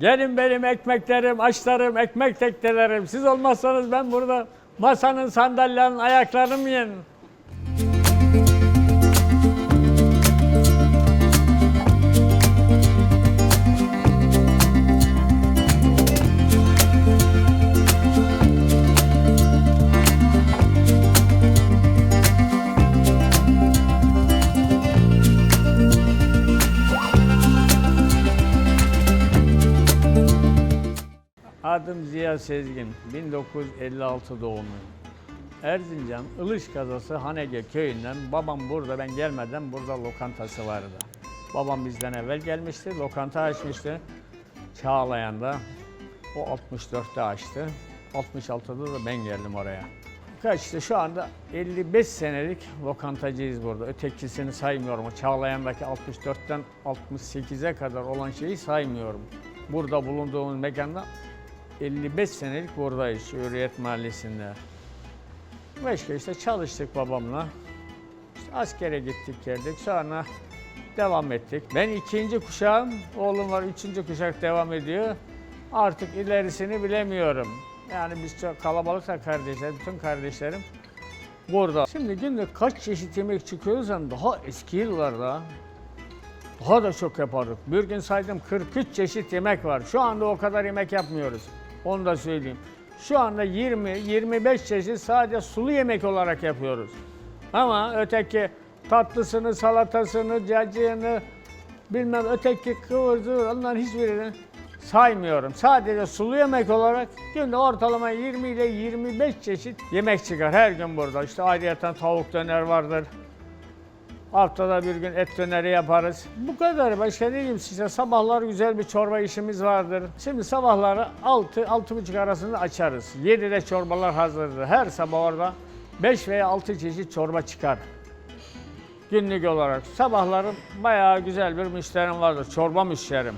Gelin benim ekmeklerim, açlarım, ekmek teknelerim. Siz olmazsanız ben burada masanın, sandalyenin ayaklarını mı yerim? Ziya Sezgin, 1956 doğumluyum. Erzincan Ilış kazası Hanege köyünden babam burada ben gelmeden burada lokantası vardı. Babam bizden evvel gelmişti, lokanta açmıştı. Çağlayan'da o 64'te açtı. 66'da da ben geldim oraya. Kaçtı şu anda 55 senelik lokantacıyız burada. Ötekisini saymıyorum. Çağlayan'daki 64'ten 68'e kadar olan şeyi saymıyorum. Burada bulunduğumuz mekanda 55 senelik buradayız Hürriyet Mahallesi'nde. Başka işte çalıştık babamla. İşte askere gittik geldik sonra devam ettik. Ben ikinci kuşağım, oğlum var üçüncü kuşak devam ediyor. Artık ilerisini bilemiyorum. Yani biz çok kalabalıksa kardeşler, bütün kardeşlerim burada. Şimdi günde kaç çeşit yemek çıkıyorsan daha eski yıllarda daha da çok yapardık. Bir gün saydım 43 çeşit yemek var. Şu anda o kadar yemek yapmıyoruz. Onu da söyleyeyim. Şu anda 20-25 çeşit sadece sulu yemek olarak yapıyoruz. Ama öteki tatlısını, salatasını, cacığını, bilmem öteki kıvırcığı onların hiçbirini saymıyorum. Sadece sulu yemek olarak günde ortalama 20 ile 25 çeşit yemek çıkar her gün burada. İşte ayrıyeten tavuk döner vardır. Haftada bir gün et döneri yaparız. Bu kadar. Başka değilim size. Sabahlar güzel bir çorba işimiz vardır. Şimdi sabahları 6 buçuk arasında açarız. 7'de çorbalar hazırdır. Her sabah orada 5 veya 6 çeşit çorba çıkar. Günlük olarak. Sabahları bayağı güzel bir müşterim vardır. Çorba müşterim.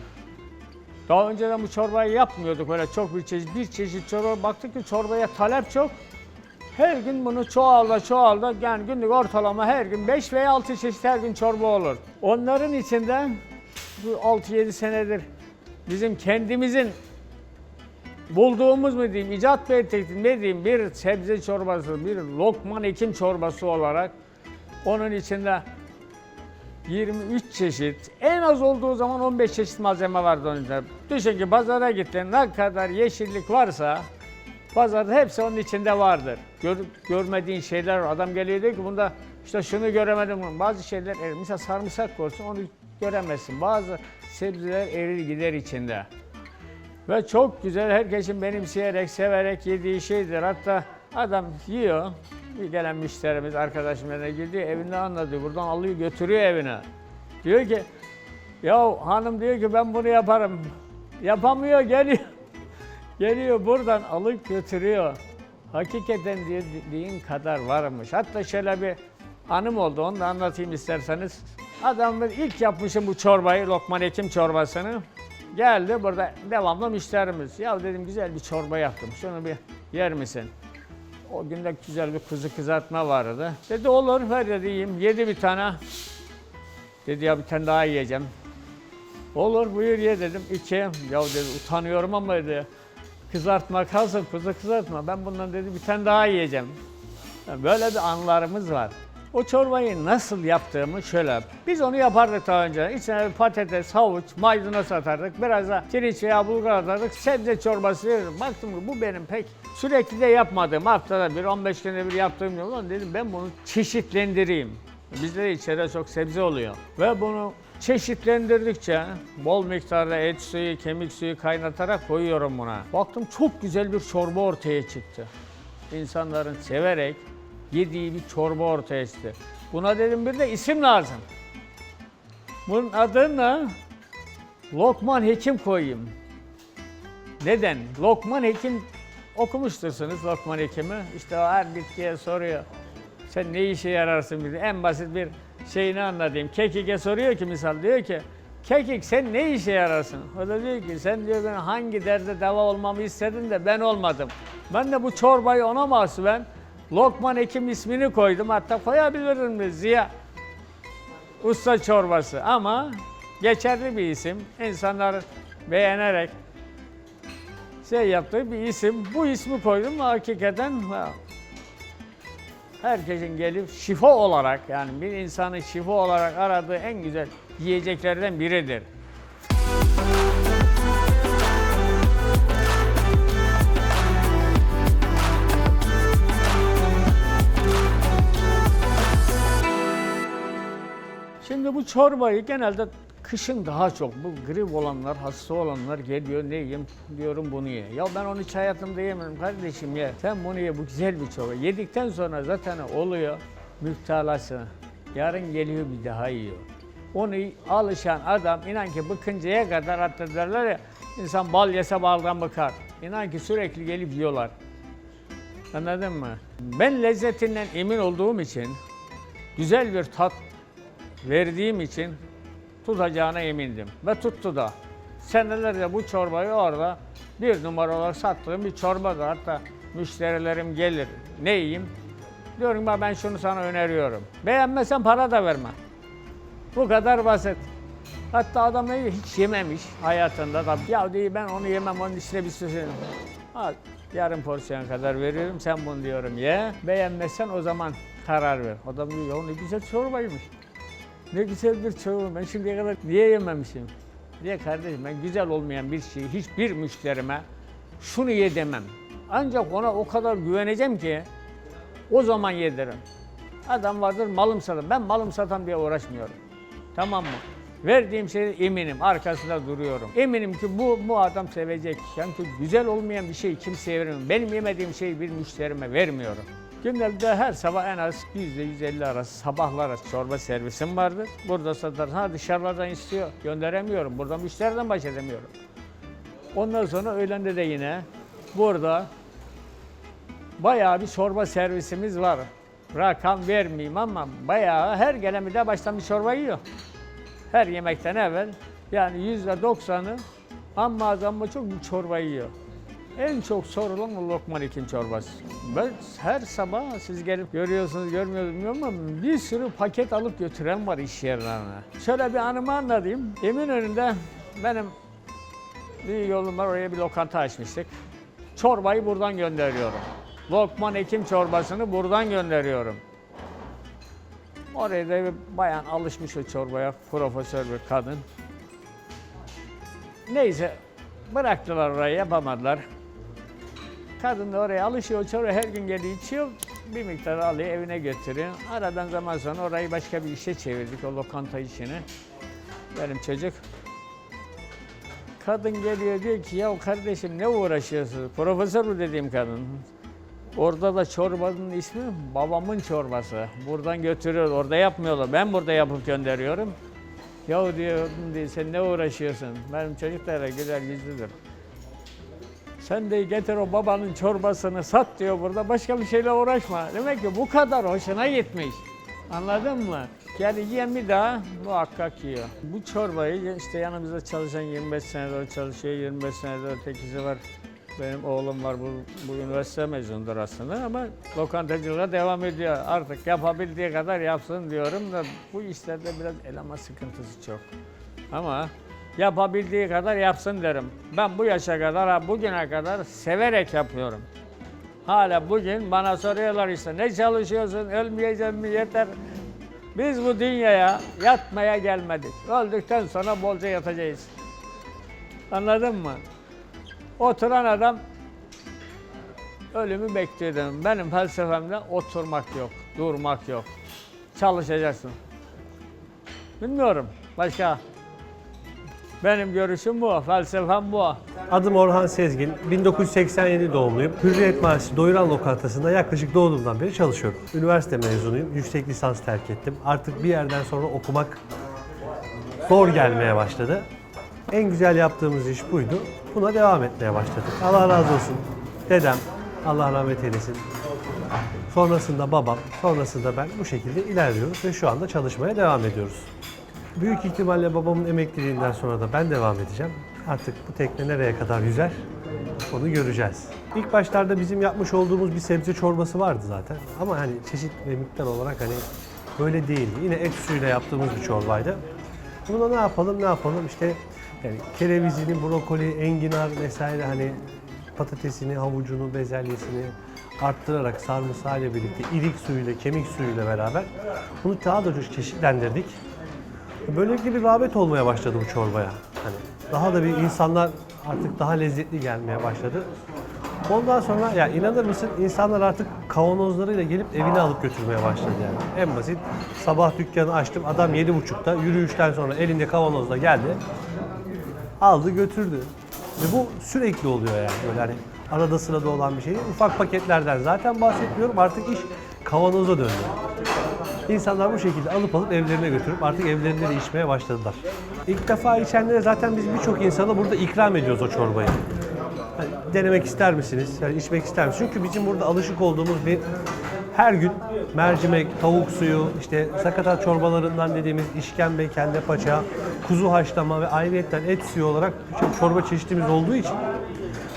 Daha önceden bu çorbayı yapmıyorduk öyle çok bir çeşit. Bir çeşit çorba baktık ki çorbaya talep çok. Her gün bunu çoğalda çoğalda yani günlük ortalama her gün 5 veya 6 çeşit her gün çorba olur. Onların içinde bu 6-7 senedir bizim kendimizin bulduğumuz mu diyeyim, icat mı ettik ne diyeyim bir sebze çorbası, bir lokman ekim çorbası olarak onun içinde 23 çeşit, en az olduğu zaman 15 çeşit malzeme vardı onun içinde. Düşün ki pazara gittin, ne kadar yeşillik varsa pazarda hepsi onun içinde vardır. Gör, görmediğin şeyler. Adam geliyor diyor ki bunda işte şunu göremedim. Bazı şeyler erir. Mesela sarımsak koysun onu göremezsin. Bazı sebzeler erir gider içinde. Ve çok güzel herkesin benimseyerek, severek yediği şeydir. Hatta adam yiyor, bir gelen müşterimiz, arkadaşım yanına gidiyor, evinde anlatıyor. Buradan alıyor, götürüyor evine. Diyor ki, ya hanım diyor ki ben bunu yaparım. Yapamıyor, geliyor. Geliyor buradan alıp götürüyor. Hakikaten dediğin kadar varmış. Hatta şöyle bir anım oldu, onu da anlatayım isterseniz. Adamın ilk yapmışım bu çorbayı, Lokman Ekim çorbasını. Geldi burada devamlı müşterimiz. Ya dedim güzel bir çorba yaptım, şunu bir yer misin? O günde güzel bir kuzu kızartma vardı. Dedi olur ver dedi. Yedi bir tane. Dedi ya bir tane daha yiyeceğim. Olur buyur ye dedim. İki. Ya dedi utanıyorum ama dedi. Kızartma kalsın kuzu kızartma. Ben bundan dedi bir tane daha yiyeceğim. Böyle bir anılarımız var. O çorbayı nasıl yaptığımı şöyle. Biz onu yapardık daha önce. İçine patates, havuç, maydanoz atardık. Biraz da pirinç veya bulgur atardık. Sebze çorbası verirdim. Baktım ki bu benim pek sürekli de yapmadığım. Haftada bir, 15 günde bir yaptığım yok. Ulan dedim ben bunu çeşitlendireyim. Bizde de içeride çok sebze oluyor. Ve bunu çeşitlendirdikçe bol miktarda et suyu, kemik suyu kaynatarak koyuyorum buna. Baktım çok güzel bir çorba ortaya çıktı. İnsanların severek yediği bir çorba ortaya çıktı. Buna dedim bir de isim lazım. Bunun adını Lokman Hekim koyayım. Neden? Lokman Hekim okumuştursunuz Lokman Hekim'i. İşte o her bitkiye soruyor. Sen ne işe yararsın bize? En basit bir şeyini anlatayım. Kekik'e soruyor ki misal diyor ki Kekik sen ne işe yararsın? O da diyor ki sen diyor ben hangi derde deva olmamı istedin de ben olmadım. Ben de bu çorbayı ona mahsuben Lokman Hekim ismini koydum. Hatta koyabilirim de Ziya Usta çorbası ama geçerli bir isim. İnsanlar beğenerek şey yaptığı bir isim. Bu ismi koydum hakikaten ha, herkesin gelip şifa olarak yani bir insanı şifa olarak aradığı en güzel yiyeceklerden biridir. Şimdi bu çorbayı genelde kışın daha çok bu grip olanlar, hasta olanlar geliyor ne yiyeyim diyorum bunu ye. Ya ben onu hiç hayatımda yemedim kardeşim ye. Sen bunu ye bu güzel bir çorba. Yedikten sonra zaten oluyor müptelası. Yarın geliyor bir daha yiyor. Onu alışan adam inan ki bıkıncaya kadar hatta derler ya insan bal yese baldan bıkar. İnan ki sürekli gelip yiyorlar. Anladın mı? Ben lezzetinden emin olduğum için güzel bir tat verdiğim için tutacağına emindim. Ve tuttu da. Senelerce bu çorbayı orada bir numara olarak sattığım bir çorbadır. Hatta müşterilerim gelir. Ne yiyeyim? Diyorum ben, ben şunu sana öneriyorum. Beğenmezsen para da verme. Bu kadar basit. Hatta adam hiç yememiş hayatında da. Ya diyor ben onu yemem, onun içine bir sürü. Al, yarım porsiyon kadar veriyorum, sen bunu diyorum ye. Beğenmezsen o zaman karar ver. Adam diyor ya ne güzel çorbaymış. Ne güzel bir çorba. Ben şimdiye kadar niye yememişim? Diye kardeşim ben güzel olmayan bir şeyi hiçbir müşterime şunu ye demem. Ancak ona o kadar güveneceğim ki o zaman yedirim. Adam vardır malım satan. Ben malım satan diye uğraşmıyorum. Tamam mı? Verdiğim şeye eminim. Arkasında duruyorum. Eminim ki bu, bu adam sevecek. Yani güzel olmayan bir şey kimseye vermiyorum. Benim yemediğim şeyi bir müşterime vermiyorum. Günde her sabah en az %150 arası sabahlar arası çorba servisim vardır. Burada satar. Ha dışarılardan istiyor. Gönderemiyorum. Burada müşteriden baş edemiyorum. Ondan sonra öğlende de yine burada bayağı bir çorba servisimiz var. Rakam vermeyeyim ama bayağı her gelen bir de baştan bir çorba yiyor. Her yemekten evvel yani yüzde doksanı amma az amma çok bir çorba yiyor. En çok sorulan o Lokman Ekin çorbası. Ben her sabah siz gelip görüyorsunuz görmüyorsunuz bilmiyorum ama bir sürü paket alıp götüren var iş yerlerine. Şöyle bir anımı anlatayım. Eminönü'nde benim bir yolum var oraya bir lokanta açmıştık. Çorbayı buradan gönderiyorum. Lokman Ekim çorbasını buradan gönderiyorum. Oraya da bir bayan alışmış o çorbaya, profesör bir kadın. Neyse bıraktılar orayı yapamadılar. Kadın da oraya alışıyor, çorba her gün geliyor içiyor. Bir miktar alıyor evine götürüyor. Aradan zaman sonra orayı başka bir işe çevirdik o lokanta işini. Benim çocuk Kadın geliyor diyor ki ya kardeşim ne uğraşıyorsunuz? Profesör bu dediğim kadın. Orada da çorbanın ismi babamın çorbası. Buradan götürüyor, orada yapmıyorlar. Ben burada yapıp gönderiyorum. Ya diyor, sen ne uğraşıyorsun? Benim çocuklar da güler yüzlüdür. Sen de getir o babanın çorbasını sat diyor burada. Başka bir şeyle uğraşma. Demek ki bu kadar hoşuna gitmiş. Anladın mı? Yani yiyen bir daha muhakkak yiyor. Bu çorbayı işte yanımızda çalışan 25 senedir çalışıyor, 25 senedir ötekisi var. Benim oğlum var, bu, bu üniversite mezunudur aslında ama lokantacılığa devam ediyor. Artık yapabildiği kadar yapsın diyorum da bu işlerde biraz elama sıkıntısı çok. Ama yapabildiği kadar yapsın derim. Ben bu yaşa kadar, bugüne kadar severek yapıyorum. Hala bugün bana soruyorlar işte ne çalışıyorsun, ölmeyeceksin mi yeter. Biz bu dünyaya yatmaya gelmedik. Öldükten sonra bolca yatacağız. Anladın mı? Oturan adam ölümü bekliyor dedim. Benim felsefemde oturmak yok, durmak yok. Çalışacaksın. Bilmiyorum. Başka. Benim görüşüm bu, felsefem bu. Adım Orhan Sezgin, 1987 doğumluyum. Hürriyet Mahallesi Doyuran Lokantası'nda yaklaşık doğduğumdan beri çalışıyorum. Üniversite mezunuyum, yüksek lisans terk ettim. Artık bir yerden sonra okumak zor gelmeye başladı. En güzel yaptığımız iş buydu. Buna devam etmeye başladık. Allah razı olsun. Dedem, Allah rahmet eylesin. Sonrasında babam, sonrasında ben bu şekilde ilerliyoruz ve şu anda çalışmaya devam ediyoruz. Büyük ihtimalle babamın emekliliğinden sonra da ben devam edeceğim. Artık bu tekne nereye kadar yüzer onu göreceğiz. İlk başlarda bizim yapmış olduğumuz bir sebze çorbası vardı zaten. Ama hani çeşit ve miktar olarak hani böyle değildi. Yine et suyuyla yaptığımız bir çorbaydı. Buna ne yapalım ne yapalım işte yani kerevizini, brokoli, enginar vesaire hani patatesini, havucunu, bezelyesini arttırarak sarımsağıyla birlikte ilik suyuyla, kemik suyuyla beraber bunu daha da çok çeşitlendirdik. Böylelikle bir rağbet olmaya başladı bu çorbaya. Hani daha da bir insanlar artık daha lezzetli gelmeye başladı. Ondan sonra ya inanır mısın insanlar artık kavanozlarıyla gelip evine alıp götürmeye başladı yani. En basit sabah dükkanı açtım adam 7.30'da yürüyüşten sonra elinde kavanozla geldi. Aldı götürdü. Ve bu sürekli oluyor yani böyle hani arada sırada olan bir şey. Ufak paketlerden zaten bahsetmiyorum artık iş kavanoza döndü. İnsanlar bu şekilde alıp alıp evlerine götürüp artık evlerinde de içmeye başladılar. İlk defa içenlere zaten biz birçok insana burada ikram ediyoruz o çorbayı. Hani denemek ister misiniz? Yani içmek ister misiniz? Çünkü bizim burada alışık olduğumuz bir her gün mercimek, tavuk suyu, işte sakatat çorbalarından dediğimiz işkembe, kelle paça, kuzu haşlama ve ayrıyetten et suyu olarak birçok çorba çeşitimiz olduğu için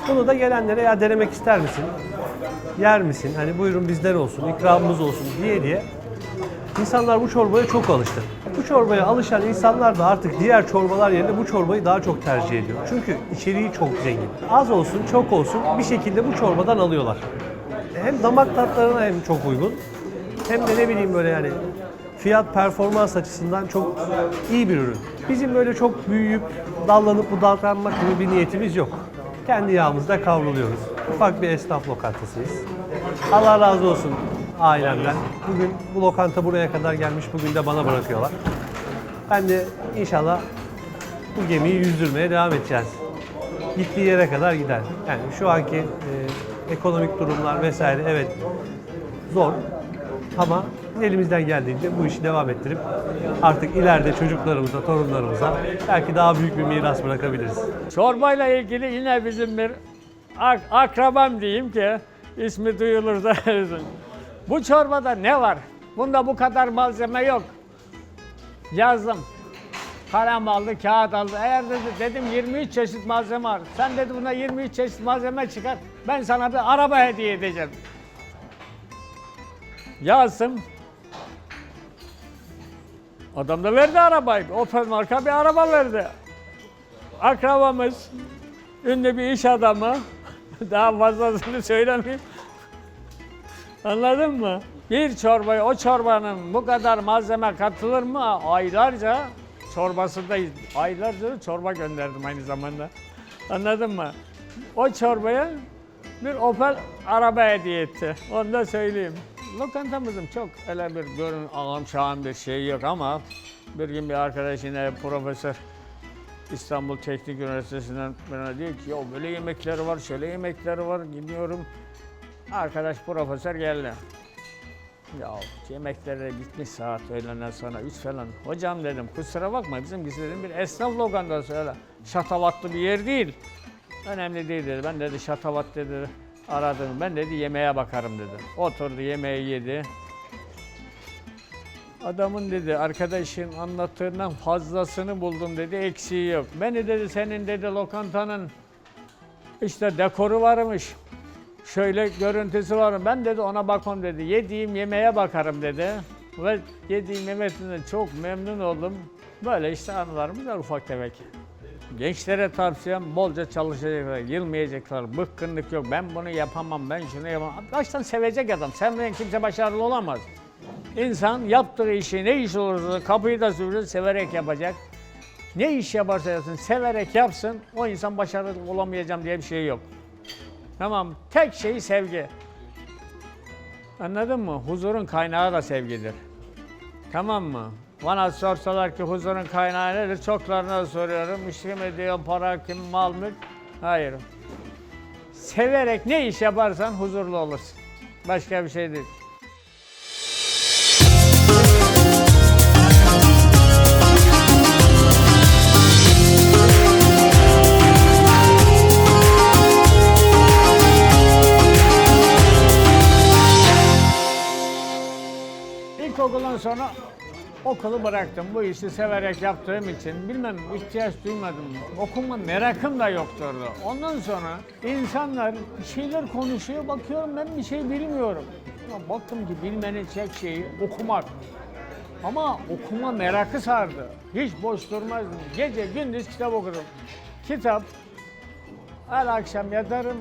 bunu da gelenlere ya denemek ister misin? Yer misin? Hani buyurun bizden olsun, ikramımız olsun diye diye İnsanlar bu çorbaya çok alıştı. Bu çorbaya alışan insanlar da artık diğer çorbalar yerine bu çorbayı daha çok tercih ediyor. Çünkü içeriği çok zengin. Az olsun, çok olsun bir şekilde bu çorbadan alıyorlar. Hem damak tatlarına hem çok uygun hem de ne bileyim böyle yani fiyat performans açısından çok iyi bir ürün. Bizim böyle çok büyüyüp dallanıp budaklanmak gibi bir niyetimiz yok. Kendi yağımızda kavruluyoruz. Ufak bir esnaf lokantasıyız. Allah razı olsun ailemden. Bugün bu lokanta buraya kadar gelmiş, bugün de bana bırakıyorlar. Ben de inşallah bu gemiyi yüzdürmeye devam edeceğiz. Gittiği yere kadar gider. Yani şu anki e, ekonomik durumlar vesaire evet zor ama elimizden geldiğince bu işi devam ettirip artık ileride çocuklarımıza, torunlarımıza belki daha büyük bir miras bırakabiliriz. Çorbayla ilgili yine bizim bir ak- akrabam diyeyim ki ismi duyulursa Bu çorbada ne var? Bunda bu kadar malzeme yok. Yazdım. Kalem aldı, kağıt aldı. Eğer dedi, dedim 23 çeşit malzeme var. Sen dedi buna 23 çeşit malzeme çıkar. Ben sana bir araba hediye edeceğim. Yazdım. Adam da verdi arabayı. Opel marka bir araba verdi. Akrabamız, ünlü bir iş adamı. Daha fazlasını söylemeyeyim. Anladın mı? Bir çorbaya, o çorbanın bu kadar malzeme katılır mı? Aylarca çorbasında aylarca çorba gönderdim aynı zamanda. Anladın mı? O çorbaya bir Opel araba hediye etti. Onu da söyleyeyim. Lokantamızın çok öyle bir görün ağam şahım bir şey yok ama bir gün bir arkadaş yine profesör İstanbul Teknik Üniversitesi'nden bana diyor ki ya böyle yemekleri var, şöyle yemekleri var. Gidiyorum. Arkadaş profesör geldi. Ya yemeklere gitmiş saat öğlenden sonra 3 falan. Hocam dedim kusura bakma bizimkisi dedim bir esnaf lokantası öyle. Şatavatlı bir yer değil. Önemli değil dedi. Ben dedi şatavat dedi aradım. Ben dedi yemeğe bakarım dedi. Oturdu yemeği yedi. Adamın dedi arkadaşın anlattığından fazlasını buldum dedi eksiği yok. Beni dedi senin dedi lokantanın işte dekoru varmış. Şöyle görüntüsü var. Ben dedi ona bakalım dedi. Yediğim yemeğe bakarım dedi. Ve yediğim yemekten çok memnun oldum. Böyle işte anılarımız var ufak tefek. Gençlere tavsiyem bolca çalışacaklar, yılmayacaklar, bıkkınlık yok. Ben bunu yapamam, ben şunu yapamam. Baştan sevecek adam. Sevmeyen kimse başarılı olamaz. İnsan yaptığı işi ne iş olursa kapıyı da sürdü severek yapacak. Ne iş yaparsa yapsın severek yapsın o insan başarılı olamayacağım diye bir şey yok. Tamam tek şey sevgi. Anladın mı? Huzurun kaynağı da sevgidir. Tamam mı? Bana sorsalar ki huzurun kaynağı nedir? Çoklarına soruyorum. İşte mi diyor, para, kim, mal, mülk? Hayır. Severek ne iş yaparsan huzurlu olursun. Başka bir şey değil. İlkokuldan sonra okulu bıraktım. Bu işi severek yaptığım için bilmem ihtiyaç duymadım. Okuma merakım da yokturdu. Ondan sonra insanlar bir şeyler konuşuyor. Bakıyorum ben bir şey bilmiyorum. Ya baktım ki bilmenin tek şeyi okumak. Ama okuma merakı sardı. Hiç boş durmazdım. Gece gündüz kitap okudum. Kitap her akşam yatarım,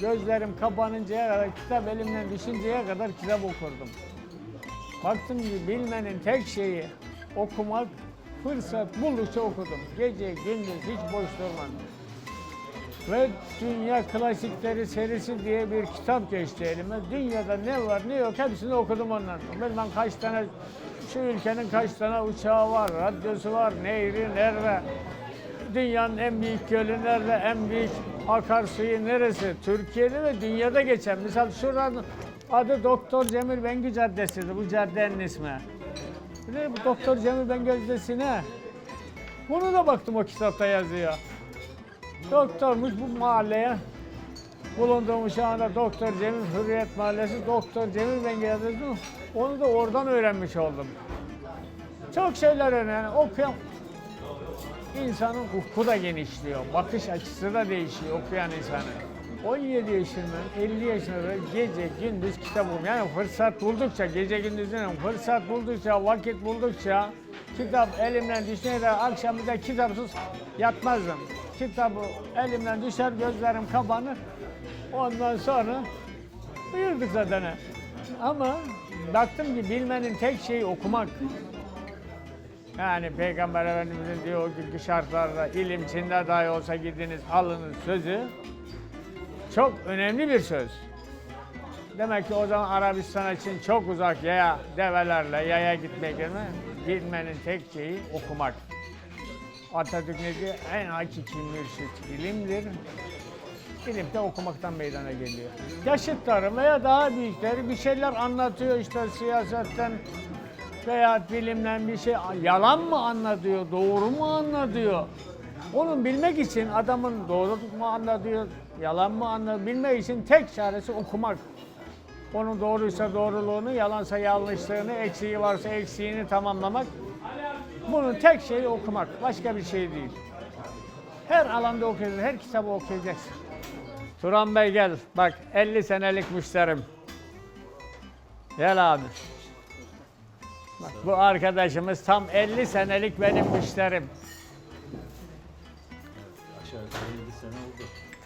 gözlerim kapanıncaya kadar, kitap elimden düşünceye kadar kitap okurdum. Baktım ki bilmenin tek şeyi okumak, fırsat buldukça okudum. Gece, gündüz hiç boş durmadım. Ve Dünya Klasikleri serisi diye bir kitap geçti elime. Dünyada ne var ne yok hepsini okudum ondan. Ben kaç tane, şu ülkenin kaç tane uçağı var, radyosu var, nehri nerede, dünyanın en büyük gölü nerede, en büyük akarsuyu neresi? Türkiye'de ve dünyada geçen. Misal şuranın adı Doktor Cemil Bengü Caddesi'dir, bu caddenin ismi. Bir de bu Doktor Cemil Bengü Caddesi ne? Bunu da baktım o kitapta yazıyor. Doktormuş bu mahalleye bulunduğumuz şu anda Doktor Cemil Hürriyet Mahallesi, Doktor Cemil Bengü Caddesi. Onu da oradan öğrenmiş oldum. Çok şeyler öğren. Yani okuyan insanın ufku da genişliyor, bakış açısı da değişiyor okuyan insanın. 17 yaşından 50 yaşına kadar gece gündüz kitap okuyorum. Yani fırsat buldukça, gece gündüz değil, fırsat buldukça, vakit buldukça kitap elimden düşene de akşam bir de kitapsız yatmazdım. Kitabı elimden düşer, gözlerim kapanır. Ondan sonra uyurduk zaten. Ama baktım ki bilmenin tek şeyi okumak. Yani Peygamber Efendimiz'in diyor ki şartlarda ilim içinde dahi olsa gidiniz alınız sözü çok önemli bir söz. Demek ki o zaman Arabistan için çok uzak yaya develerle yaya gitmek yerine bilmenin tek şeyi okumak. Atatürk ne diyor? En hakiki mürşit ilimdir. İlim de okumaktan meydana geliyor. Yaşıtları veya daha büyükleri bir şeyler anlatıyor işte siyasetten veya bilimden bir şey yalan mı anlatıyor, doğru mu anlatıyor? Onu bilmek için adamın doğru mu anlatıyor, yalan mı anlatıyor bilmek için tek çaresi okumak. Onun doğruysa doğruluğunu, yalansa yanlışlığını, eksiği varsa eksiğini tamamlamak. Bunun tek şeyi okumak, başka bir şey değil. Her alanda okuyacaksın, her kitabı okuyacaksın. Turan Bey gel, bak 50 senelik müşterim. Gel abi. Bak, bu arkadaşımız tam 50 senelik benim müşterim. Aşağı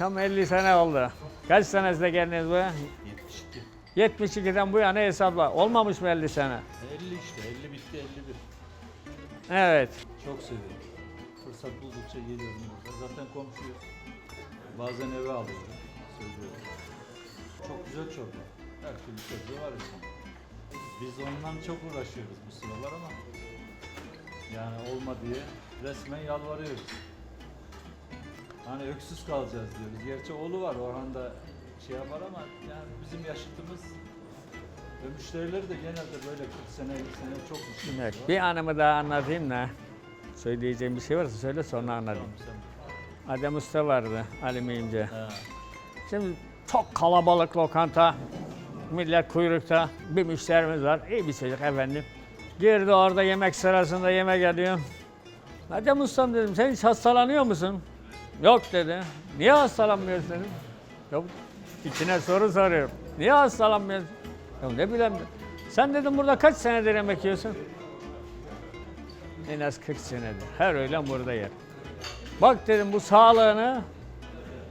Tam 50 sene oldu. Kaç senesinde geldiniz buraya? 72. 72'den bu yana hesapla. Olmamış mı 50 sene? 50 işte. 50 bitti 51. Evet. Çok seviyorum. Fırsat buldukça geliyorum burada. Zaten komşuyuz. Bazen eve alıyorum. Söylüyorum. Çok güzel çorba. Her türlü sebze var içinde. Biz ondan çok uğraşıyoruz bu sıralar ama yani olma diye resmen yalvarıyoruz. Hani öksüz kalacağız diyoruz. Gerçi oğlu var Orhan da şey yapar ama yani bizim yaşıtımız ve müşterileri de genelde böyle 40 sene 50 sene çok Evet. var. Bir anımı daha anlatayım da. Söyleyeceğim bir şey varsa söyle sonra anlatayım. Tamam, sen- Adem Usta vardı Ali Miyimci. Ha. Şimdi çok kalabalık lokanta. Millet kuyrukta. Bir müşterimiz var. İyi bir çocuk efendim. Girdi orada yemek sırasında yemek geliyor. Adem Ustam dedim sen hiç hastalanıyor musun? Yok dedi. Niye hastalanmıyorsun. Yok. İçine soru soruyorum. Niye hastalanmıyorsun? Ya ne bileyim. Sen dedim burada kaç senedir yemek yiyorsun? En az 40 senedir. Her öğlen burada yer. Bak dedim bu sağlığını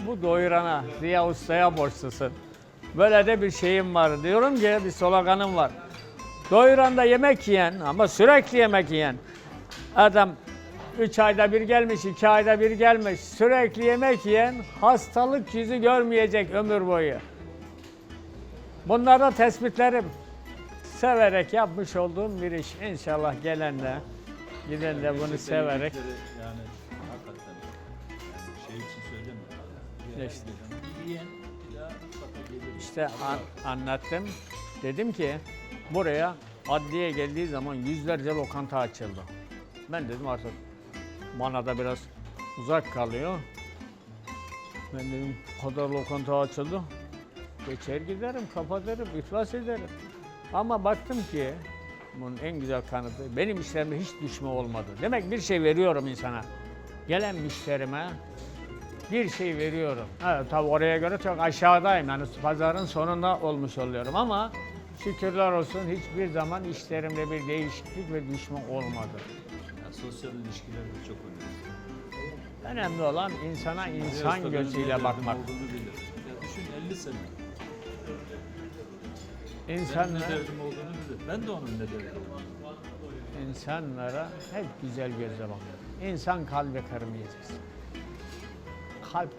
bu doyurana, Ziya Usta'ya borçlusun. Böyle de bir şeyim var. Diyorum ki bir sloganım var. Doyuranda yemek yiyen ama sürekli yemek yiyen adam 3 ayda bir gelmiş, 2 ayda bir gelmiş. Sürekli yemek yiyen hastalık yüzü görmeyecek ömür boyu. Bunlar da tespitlerim. Severek yapmış olduğum bir iş. İnşallah gelen de, giden de bunu severek Yani hakikaten şey için söylemiyorum. İşte? İşte an- anlattım. Dedim ki buraya adliye geldiği zaman yüzlerce lokanta açıldı. Ben dedim artık bana da biraz uzak kalıyor. Ben dedim bu kadar lokanta açıldı. Geçer giderim, kapatırım, iflas ederim. Ama baktım ki bunun en güzel kanıtı benim işlerimde hiç düşme olmadı. Demek bir şey veriyorum insana. Gelen müşterime bir şey veriyorum. Evet, tabii oraya göre çok aşağıdayım. Yani pazarın sonunda olmuş oluyorum ama şükürler olsun hiçbir zaman işlerimde bir değişiklik ve düşme olmadı. Sosyal ilişkiler de çok önemli. Önemli olan insana insan Biraz da benim ne gözüyle derdim bakmak. olduğunu bilir. Ya düşün 50 sene. Benim ne İnsanlar, derdim olduğunu bilir. Ben de onun ne derdi olduğunu. insanlara hep güzel gözle bakıyor. İnsan kalbi kırmayacaksın. Kalp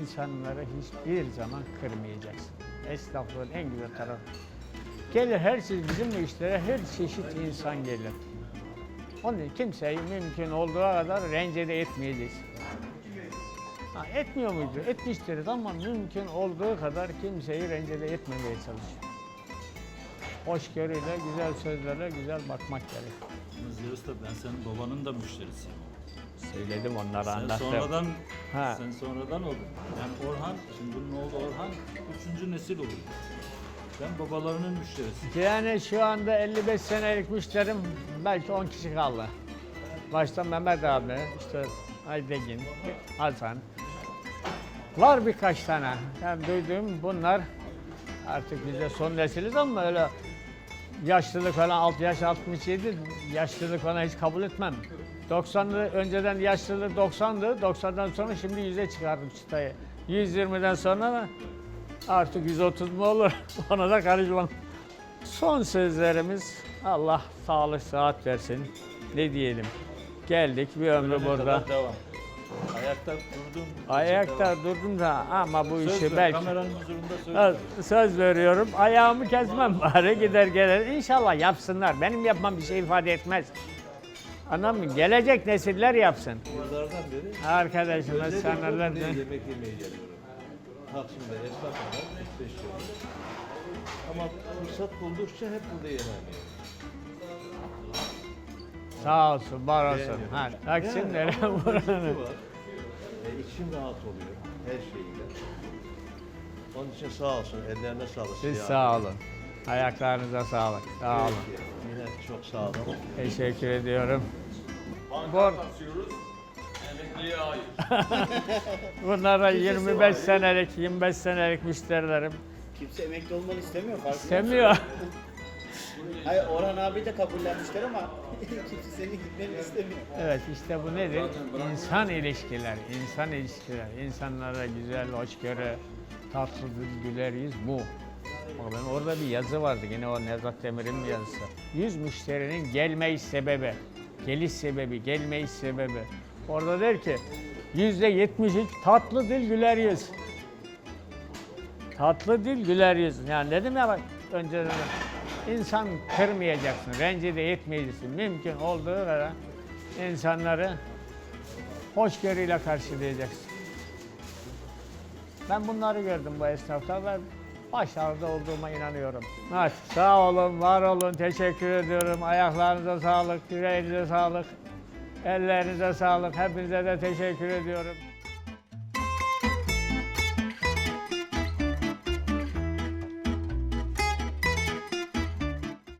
insanları hiçbir zaman kırmayacaksın. Esnaflığın en güzel tarafı. Gelir her şey bizim bu işlere her çeşit insan gelir. Onun için kimseyi mümkün olduğu kadar rencide etmeyeceksin. Ha, etmiyor muydu? Etmiştir ama mümkün olduğu kadar kimseyi rencide etmemeye çalışıyor. Hoşgörüyle, güzel sözlerle güzel bakmak gerek. Ziya Usta ben senin babanın da müşterisiyim. Söyledim onlara Sen anlattım. sonradan, Ha. sen sonradan oldun. Yani Orhan, şimdi bunun oğlu Orhan üçüncü nesil oluyor. Ben babalarının müşterisi. Yani şu anda 55 senelik müşterim belki 10 kişi kaldı. Başta Mehmet abi, işte Aydegin, Hasan. Var birkaç tane. Yani duyduğum bunlar artık biz de son nesiliz ama öyle yaşlılık falan 6 yaş 67 yaşlılık falan hiç kabul etmem. 90'lı önceden yaşlılık 90'dı. 90'dan sonra şimdi 100'e çıkardım çıtayı. 120'den sonra da artık 130 mu olur? Ona da karışmam. Son sözlerimiz Allah sağlık sıhhat versin. Ne diyelim? Geldik bir ömrü Ölene burada. kadar Devam. Ayakta durdum. Ayakta durdum da ama bu işi belki kameranın huzurunda söz ver. söz veriyorum. Ayağımı kesmem bari gider gelir. İnşallah yapsınlar. Benim yapmam bir şey ifade etmez. Anladın mı? Gelecek nesiller yapsın. Yıllardan beri senelerce. buraya yemek yemeye geliyorum. Taksim'de esnafla bekliyorum. Ama fırsat buldukça hep burada yemek. Sağ olsun, var olsun. Beğeniyorum. Ha, Taksim nere buranın? var. E, içim rahat oluyor her şeyiyle. Onun için sağ olsun, ellerine sağlık. Siz sağ olun. Ayaklarınıza sağlık. Sağ olun. Peki, Yine çok sağ olun. Teşekkür ediyorum. Bu, bunlara 25 senelik, 25 senelik müşterilerim. Kimse emekli olmanı istemiyor farkında? İstemiyor. Hayır Orhan abi de kabullenmişler ama kimse senin gitmeni istemiyor. Evet işte bu nedir? İnsan ilişkiler, insan ilişkiler. İnsanlara güzel, hoşgörü, tatlı güler yüz bu. Ama ben orada bir yazı vardı yine o Nevzat Demir'in bir yazısı. Yüz müşterinin gelmeyiş sebebi, geliş sebebi, gelmeyiş sebebi. Orada der ki yüzde yetmiş tatlı dil, güler yüz. Tatlı dil, güler yüz. Yani dedim ya bak önceden de, insan kırmayacaksın, rencide etmeyeceksin. Mümkün olduğu kadar insanları hoşgörüyle karşılayacaksın. Ben bunları gördüm bu esnafta ve başarılı olduğuma inanıyorum. Evet, sağ olun, var olun, teşekkür ediyorum. Ayaklarınıza sağlık, yüreğinize sağlık, ellerinize sağlık. Hepinize de teşekkür ediyorum.